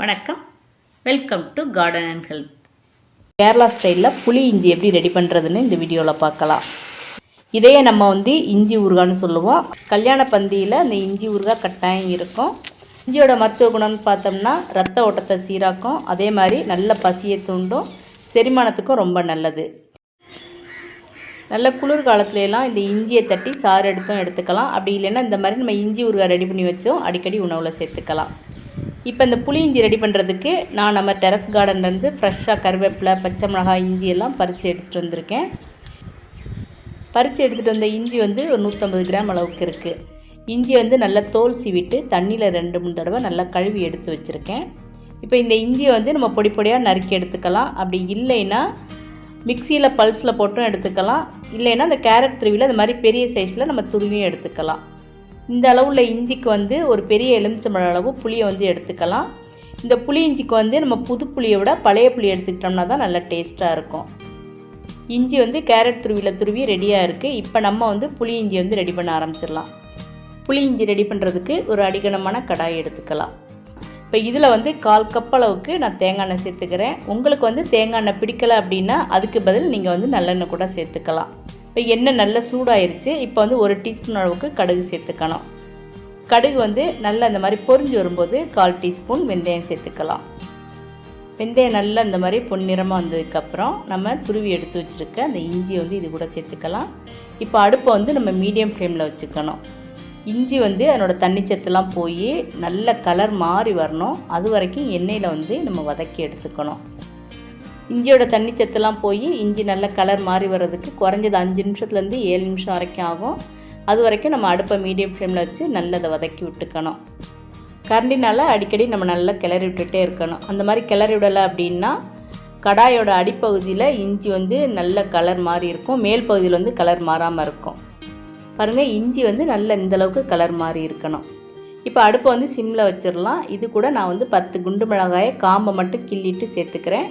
வணக்கம். Welcome to garden and health Kerala ஸ்டைலில் புளி இஞ்சி எப்படி ரெடி பண்ணுறதுன்னு இந்த வீடியோவில் பார்க்கலாம். இதையே நம்ம வந்து இஞ்சி ஊறுகான்னு சொல்லுவோம். கல்யாண பந்தியில் இந்த இஞ்சி ஊறுகாய் கட்டாயம் இருக்கும். இஞ்சியோட மருத்துவ குணம்னு பார்த்தோம்னா ரத்த ஓட்டத்தை சீராக்கும். அதே மாதிரி நல்ல பசியை தூண்டும். செரிமானத்துக்கும் ரொம்ப நல்லது. நல்ல குளிர் காலத்துல எல்லாம் இந்த இஞ்சியை தட்டி சாறு எடுத்தும் எடுத்துக்கலாம். அப்படி இல்லைன்னா இந்த மாதிரி நம்ம இஞ்சி ஊறுகாய் ரெடி பண்ணி வச்சோம். அடிக்கடி உணவில் சேர்த்துக்கலாம். இப்போ இந்த புளி இஞ்சி ரெடி பண்ணுறதுக்கு நான் நம்ம டெரஸ் கார்டன்லேருந்து ஃப்ரெஷ்ஷாக கருவேப்பிலை பச்சை மிளகாய் இஞ்சி எல்லாம் பறித்து எடுத்துகிட்டு வந்திருக்கேன். பறித்து எடுத்துகிட்டு வந்த இஞ்சி வந்து ஒரு நூற்றம்பது கிராம் அளவுக்கு இருக்குது இஞ்சி வந்து நல்லா தோல் சீவிட்டு தண்ணியில் ரெண்டு மூணு தடவை நல்லா கழுவி எடுத்து வச்சுருக்கேன். இப்போ இந்த இஞ்சியை வந்து நம்ம பொடி பொடியாக நறுக்கி எடுத்துக்கலாம். அப்படி இல்லைன்னா மிக்சியில் பல்ஸில் போட்டும் எடுத்துக்கலாம். இல்லைன்னா அந்த கேரட் துருவியில் இந்த மாதிரி பெரிய சைஸில் நம்ம துருவியும் எடுத்துக்கலாம். இந்த அளவுள்ள இஞ்சிக்கு வந்து ஒரு பெரிய எலுமிச்சம்பழம் அளவு புளியை வந்து எடுத்துக்கலாம். இந்த புளி இஞ்சிக்கு வந்து நம்ம புது புளியை விட பழைய புளி எடுத்துக்கிட்டோம்னா தான் நல்லா டேஸ்ட்டாக இருக்கும். இஞ்சி வந்து கேரட் துருவியில் துருவி ரெடியாக இருக்குது இப்போ நம்ம வந்து புளி இஞ்சி வந்து ரெடி பண்ண ஆரம்பிச்சிடலாம். புளி இஞ்சி ரெடி பண்ணுறதுக்கு ஒரு அடிகனமான கடாய் எடுத்துக்கலாம். இப்போ இதில் வந்து கால் கப் அளவுக்கு நான் தேங்காய் எண்ணெய் சேர்த்துக்கிறேன். உங்களுக்கு வந்து தேங்காய் எண்ணெய் பிடிக்கலை அப்படின்னா அதுக்கு பதில் நீங்கள் வந்து நல்லெண்ணெய் கூட சேர்த்துக்கலாம். இப்போ எண்ணெய் நல்லா சூடாயிருச்சு. இப்போ வந்து ஒரு டீஸ்பூன் அளவுக்கு கடுகு சேர்த்துக்கணும். கடுகு வந்து நல்லா இந்த மாதிரி பொரிஞ்சு வரும்போது கால் டீஸ்பூன் வெந்தயம் சேர்த்துக்கலாம். வெந்தயம் நல்லா இந்த மாதிரி பொன்னிறமாக வந்ததுக்கப்புறம் நம்ம துருவி எடுத்து வச்சுருக்க அந்த இஞ்சி வந்து இது கூட சேர்த்துக்கலாம். இப்போ அடுப்பை வந்து நம்ம மீடியம் ஃப்ளேமில் வச்சுக்கணும். இஞ்சி வந்து அதனோடய தண்ணிச்சத்துலாம் போய் நல்ல கலர் மாறி வரணும். அது வரைக்கும் எண்ணெயில் வந்து நம்ம வதக்கி எடுத்துக்கணும். இஞ்சியோட தண்ணி சத்தெல்லாம் போய் இஞ்சி நல்ல கலர் மாறி வர்றதுக்கு குறைஞ்சது அஞ்சு நிமிஷத்துலேருந்து ஏழு நிமிஷம் வரைக்கும் ஆகும். அது வரைக்கும் நம்ம அடுப்பை மீடியம் ஃப்ளேமில் வச்சு நல்லதை வதக்கி விட்டுக்கணும். கரண்டினால் அடிக்கடி நம்ம நல்லா கிளறி விட்டுட்டே இருக்கணும். அந்த மாதிரி கிளறி விடலை அப்படின்னா கடாயோட அடிப்பகுதியில் இஞ்சி வந்து நல்ல கலர் மாறி இருக்கும். மேல் பகுதியில் வந்து கலர் மாறாமல் இருக்கும். பாருங்கள் இஞ்சி வந்து நல்ல இந்தளவுக்கு கலர் மாறி இருக்கணும். இப்போ அடுப்பை வந்து சிம்மில் வச்சிடலாம். இது கூட நான் வந்து பத்து குண்டு மிளகாயை காம்பை மட்டும் கிள்ளிட்டு சேர்த்துக்கிறேன்.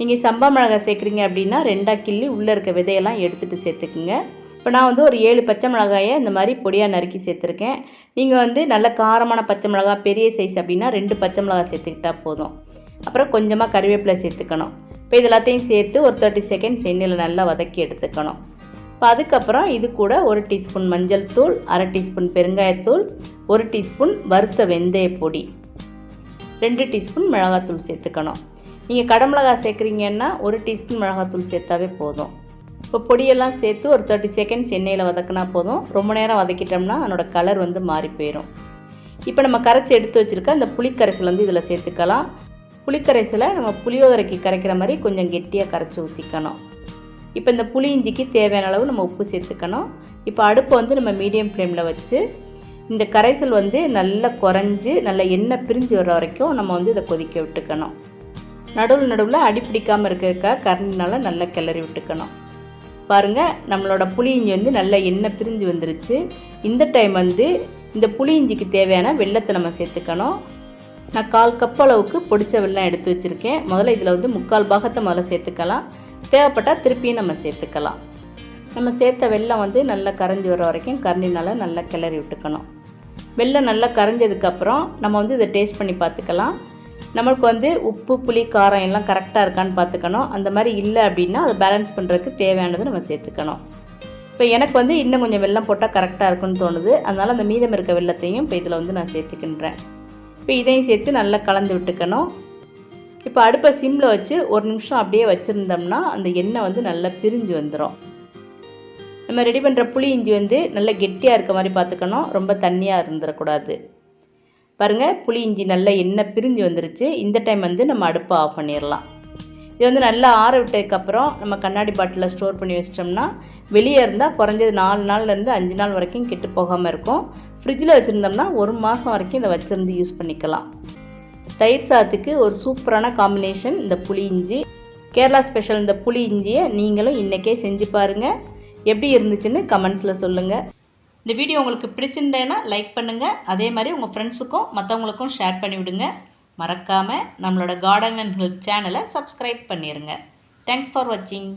நீங்கள் சம்பா மிளகாய் சேர்க்குறீங்க அப்படின்னா ரெண்டாக கிள்ளி உள்ளே இருக்க விதையெல்லாம் எடுத்துகிட்டு சேர்த்துக்குங்க. இப்போ நான் வந்து ஒரு ஏழு பச்சை மிளகாயை இந்த மாதிரி பொடியாக நறுக்கி சேர்த்துருக்கேன். நீங்கள் வந்து நல்ல காரமான பச்சை மிளகாய் பெரிய சைஸ் அப்படின்னா ரெண்டு பச்சை மிளகாய் சேர்த்துக்கிட்டா போதும். அப்புறம் கொஞ்சமாக கறிவேப்பிலை சேர்த்துக்கணும். இப்போ இது எல்லாத்தையும் சேர்த்து ஒரு தேர்ட்டி செகண்ட்ஸ் எண்ணெயில் நல்லா வதக்கி எடுத்துக்கணும். இப்போ அதுக்கப்புறம் இது கூட ஒரு டீஸ்பூன் மஞ்சள் தூள் அரை டீஸ்பூன் பெருங்காயத்தூள் ஒரு டீஸ்பூன் வறுத்த வெந்தய பொடி ரெண்டு டீஸ்பூன் மிளகாத்தூள் சேர்த்துக்கணும். நீங்கள் கடமிளகா சேர்க்குறீங்கன்னா ஒரு டீஸ்பூன் மிளகாத்தூள் சேர்த்தாவே போதும். இப்போ பொடியெல்லாம் சேர்த்து ஒரு தேர்ட்டி செகண்ட்ஸ் எண்ணெயில் வதக்கினா போதும். ரொம்ப நேரம் வதக்கிட்டோம்னா அதனோட கலர் வந்து மாறி போயிடும் இப்போ நம்ம கரைச்சி எடுத்து வச்சுருக்க அந்த புளிக்கரைசல் வந்து இதில் சேர்த்துக்கலாம். புளிக்கரைசலை நம்ம புளியோதரைக்கு கரைக்கிற மாதிரி கொஞ்சம் கெட்டியாக கரைச்சி ஊற்றிக்கணும் இப்போ இந்த புளி இஞ்சிக்கு தேவையான அளவு நம்ம உப்பு சேர்த்துக்கணும். இப்போ அடுப்பை வந்து நம்ம மீடியம் ஃப்ளேமில் வச்சு இந்த கரைசல் வந்து நல்லா குறைஞ்சி நல்லா எண்ணெய் பிரிஞ்சு வர வரைக்கும் நம்ம வந்து இதை கொதிக்க விட்டுக்கணும். நடுவில் நடுவில் அடி பிடிக்காமல் இருக்கிறக்கா கரண்டினால் நல்லா கிளறி விட்டுக்கணும். பாருங்கள் நம்மளோட புளி இஞ்சி வந்து நல்லா எண்ணெய் பிரிஞ்சு வந்துருச்சு. இந்த டைம் வந்து இந்த புளி இஞ்சிக்கு தேவையான வெள்ளத்தை நம்ம சேர்த்துக்கணும். நான் கால் கப் அளவுக்கு பொடிச்ச வெள்ளம் எடுத்து வச்சுருக்கேன். முதல்ல இதில் வந்து முக்கால் பாகத்தை முதல்ல சேர்த்துக்கலாம். தேவைப்பட்டால் திருப்பியும் நம்ம சேர்த்துக்கலாம். நம்ம சேர்த்த வெள்ளம் வந்து நல்லா கரைஞ்சி வர வரைக்கும் கரண்டினால் நல்லா கிளறி விட்டுக்கணும். வெள்ளம் நல்லா கரைஞ்சதுக்கப்புறம் நம்ம வந்து இதை டேஸ்ட் பண்ணி பார்த்துக்கலாம். நம்மளுக்கு வந்து உப்பு புளி காரம் எல்லாம் கரெக்டாக இருக்கான்னு பார்த்துக்கணும். அந்த மாதிரி இல்லை அப்படின்னா அதை பேலன்ஸ் பண்ணுறதுக்கு தேவையானது நம்ம சேர்த்துக்கணும். இப்போ எனக்கு வந்து இன்னும் கொஞ்சம் வெள்ளம் போட்டால் கரெக்டாக இருக்குன்னு தோணுது. அதனால் அந்த மீதம் இருக்க வெள்ளத்தையும் இப்போ இதில் வந்து நான் சேர்த்துக்கின்றேன். இப்போ இதையும் சேர்த்து நல்லா கலந்து விட்டுக்கணும். இப்போ அடுப்பை சிம்மில் வச்சு ஒரு நிமிஷம் அப்படியே வச்சுருந்தோம்னா அந்த எண்ணெய் வந்து நல்லா பிரிஞ்சு வந்துடும் நம்ம ரெடி பண்ணுற புளி இஞ்சி வந்து நல்லா கெட்டியாக இருக்க மாதிரி பார்த்துக்கணும். ரொம்ப தண்ணியாக இருந்துடக்கூடாது. பாருங்கள் புளி இஞ்சி நல்லா எண்ணெய் பிரிஞ்சு வந்துருச்சு. இந்த டைம் வந்து நம்ம அடுப்பை ஆஃப் பண்ணிடலாம் இது வந்து நல்லா ஆற விட்டதுக்கப்புறம் நம்ம கண்ணாடி பாட்டிலில் ஸ்டோர் பண்ணி வச்சிட்டோம்னா வெளியே இருந்தால் குறைஞ்சது நாலு நாள்லேருந்து அஞ்சு நாள் வரைக்கும் கெட்டு போகாமல் இருக்கும். ஃப்ரிட்ஜில் வச்சுருந்தோம்னா ஒரு மாதம் வரைக்கும் இதை வச்சுருந்து யூஸ் பண்ணிக்கலாம். தயிர் சாதத்துக்கு ஒரு சூப்பரான காம்பினேஷன் இந்த புளி இஞ்சி. கேரளா ஸ்பெஷல் இந்த புளி இஞ்சியை நீங்களும் இன்றைக்கே செஞ்சு பாருங்கள் எப்படி இருந்துச்சுன்னு கமெண்ட்ஸில் சொல்லுங்கள் இந்த வீடியோ உங்களுக்கு பிடிச்சிருந்தேன்னா லைக் பண்ணுங்கள் அதே மாதிரி உங்கள் ஃப்ரெண்ட்ஸுக்கும் மற்றவங்களுக்கும் ஷேர் பண்ணிவிடுங்க. மறக்காமல் நம்மளோட கார்டன் அண்ட் ஹெல்த் சேனலை சப்ஸ்கிரைப் பண்ணிடுங்க தேங்க்ஸ் ஃபார் வாட்சிங்